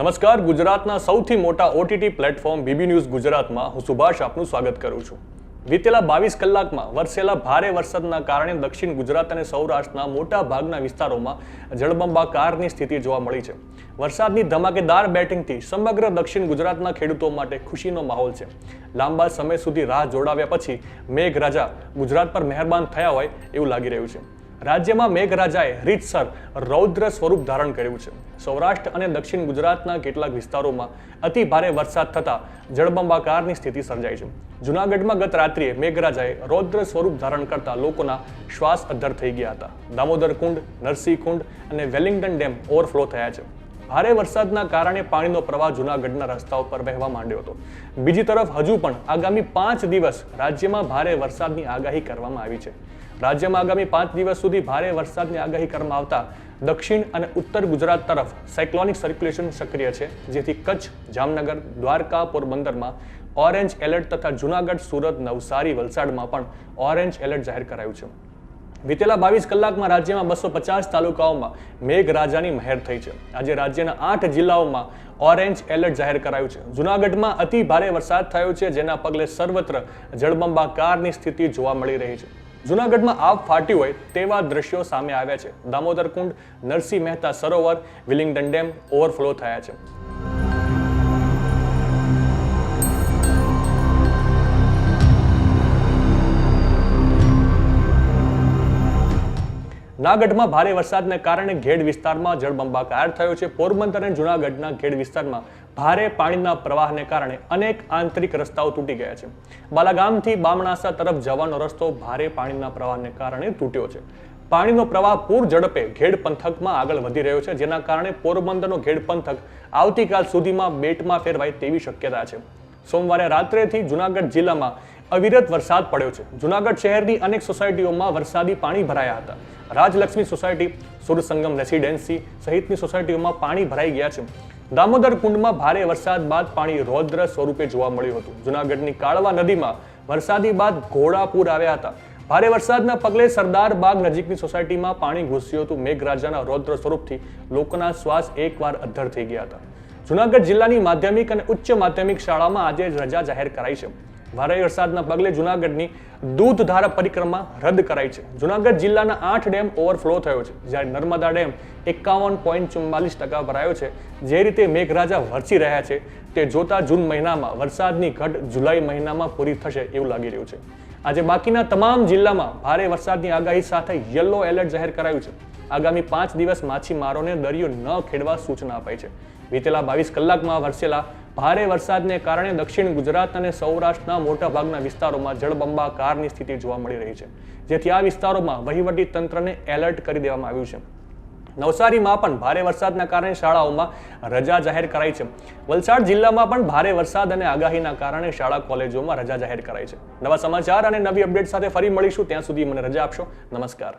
નમસ્કાર. ગુજરાતના સૌથી મોટા ઓટીટી પ્લેટફોર્મ બીબી ન્યૂઝ ગુજરાતમાં હું સુભાષ આપનું સ્વાગત કરું છું. વીતેલા બાવીસ કલાકમાં વરસેલા ભારે વરસાદના કારણે દક્ષિણ ગુજરાત અને સૌરાષ્ટ્રના મોટા ભાગના વિસ્તારોમાં જળબંબાકારની સ્થિતિ જોવા મળી છે. વરસાદની ધમાકેદાર બેટિંગથી સમગ્ર દક્ષિણ ગુજરાતના ખેડૂતો માટે ખુશીનો માહોલ છે. લાંબા સમય સુધી રાહ જોડાવ્યા પછી મેઘરાજા ગુજરાત પર મહેરબાન થયા હોય એવું લાગી રહ્યું છે. રાજ્યમાં મેઘરાજાએ રીતસર રૌદ્ર સ્વરૂપ ધારણ કર્યું છે. સૌરાષ્ટ્ર અને દક્ષિણ ગુજરાતના કેટલાક વિસ્તારોમાં અતિ ભારે વરસાદ થતા જળબંબાકારની સ્થિતિ સર્જાઈ છે. જુનાગઢમાં ગત રાત્રિએ મેઘરાજાએ રૌદ્ર સ્વરૂપ ધારણ કરતા લોકોના શ્વાસ અદ્ધર થઈ ગયા હતા. દામોદર કુંડ, નરસિંહ કુંડ અને વેલિંગ્ટન ડેમ ઓવરફ્લો થયા છે. ભારે વરસાદના કારણે પાણીનો પ્રવાહ જૂનાગઢના રસ્તાઓ પર વહેવા માંડ્યો હતો. બીજી તરફ હજુ પણ આગામી પાંચ દિવસ રાજ્યમાં ભારે વરસાદની આગાહી કરવામાં આવી છે. રાજ્યમાં આગામી પાંચ દિવસ સુધી ભારે વરસાદની આગાહી કરવામાં આવતા દક્ષિણ અને ઉત્તર ગુજરાત તરફ સાયક્લોનિક સર્ક્યુલેશન સક્રિય છે, જેથી કચ્છ, જામનગર, દ્વારકા, પોરબંદરમાં ઓરેન્જ એલર્ટ તથા જૂનાગઢ, સુરત, નવસારી વલસાડમાં પણ ઓરેન્જ એલર્ટ જાહેર કરાયું છે. વિતેલા બાવીસ કલાકમાં રાજ્યમાં બસો પચાસ તાલુકાઓમાં મેઘરાજાની મહેર થઈ છે. આજે રાજ્યના આઠ જિલ્લાઓમાં ઓરેન્જ એલર્ટ જાહેર કરાયું છે. જુનાગઢમાં અતિ ભારે વરસાદ થયો છે, જેના પગલે સર્વત્ર જળબંબાકારની સ્થિતિ જોવા મળી રહી છે. જુનાગઢમાં આવ ફાટી હોય તેવા દ્રશ્યો સામે આવ્યા છે. Damodar Kund, Narsinh Mehta Sarovar, Willingdon dam overflow થયા છે. નાગઢમાં ભારે વરસાદને કારણે ઘેડ વિસ્તારમાં જળબંબાકાર થયો છે. પોરબંદર અને જુનાગઢના ઘેડ વિસ્તારમાં ભારે પાણીના પ્રવાહને કારણે અનેક આંતરિક રસ્તાઓ તૂટી ગયા છે. બાલાગામથી બામણાસા તરફ જવાનો રસ્તો ભારે પાણીના પ્રવાહને કારણે તૂટ્યો છે. પાણીનો પ્રવાહ પૂર ઝડપે ઘેડ પંથકમાં આગળ વધી રહ્યો છે, જેના કારણે પોરબંદરનો ઘેડ પંથક આવતીકાલ સુધીમાં બેટમાં ફેરવાય તેવી શક્યતા છે. સોમવારે રાત્રેથી જુનાગઢ જિલ્લામાં અવિરત વરસાદ પડ્યો છે. જુનાગઢ શહેરની અનેક સોસાયટીઓમાં વરસાદી પાણી ભરાયા હતા. રાજલક્ષ્મી સોસાયટી, સુરસંગમ રેસિડેન્સી સહિતની સોસાયટીઓમાં પાણી ભરાઈ ગયા છે. દામોદર કુંડમાં ભારે વરસાદ બાદ પાણી રૌદ્ર સ્વરૂપે જોવા મળ્યું હતું. જુનાગઢની કાળવા નદીમાં વરસાદી બાદ ઘોડાપૂર આવ્યા હતા. ભારે વરસાદના પગલે સરદાર બાગ નજીકની સોસાયટીમાં પાણી ઘૂસ્યું હતું. મેઘરાજાના રૌદ્ર સ્વરૂપથી લોકોના શ્વાસ એકવાર અદ્ધર થઈ ગયા હતા. જુનાગઢ જિલ્લાની માધ્યમિક અને ઉચ્ચ માધ્યમિક શાળામાં આજે રજા જાહેર કરાઈ છે. ભારે વરસાદના પગલે જુનાગઢની દૂધધારા પરિક્રમા રદ કરાઈ છે. જુનાગઢ જિલ્લાના આઠ ડેમ ઓવરફ્લો થયો છે, જ્યારે નર્મદા ડેમ એકાવન પોઈન્ટ ચુમ્માલીસ ટકા ભરાયો છે. જે રીતે મેઘરાજા વરસી રહ્યા છે, તે જોતા જૂન મહિનામાં વરસાદની ઘટ જુલાઈ મહિનામાં પૂરી થશે એવું લાગી રહ્યું છે. આજે બાકીના તમામ જિલ્લામાં ભારે વરસાદની આગાહી સાથે યલો એલર્ટ જાહેર કરાયું છે. આગામી પાંચ દિવસ માછીમારોને દરિયો ન ખેડવા સૂચના અપાઈ છે. વીતેલા બાવીસ કલાકમાં વરસેલા ભારે વરસાદને કારણે દક્ષિણ ગુજરાત અને સૌરાષ્ટ્રના મોટા ભાગના વિસ્તારોમાં જળબંબાકારની સ્થિતિ જોવા મળી રહી છે. જેથી આ વિસ્તારોમાં વહીવટી તંત્રને એલર્ટ કરી દેવામાં આવ્યું છે. નવસારીમાં પણ ભારે વરસાદના કારણે શાળાઓમાં રજા જાહેર કરાઈ છે. વલસાડ જિલ્લામાં પણ ભારે વરસાદ અને આગાહીના કારણે શાળા કોલેજોમાં રજા જાહેર કરાઈ છે. નવા સમાચાર અને નવી અપડેટ સાથે ફરી મળીશું. ત્યાં સુધી મને રજા આપશો. નમસ્કાર.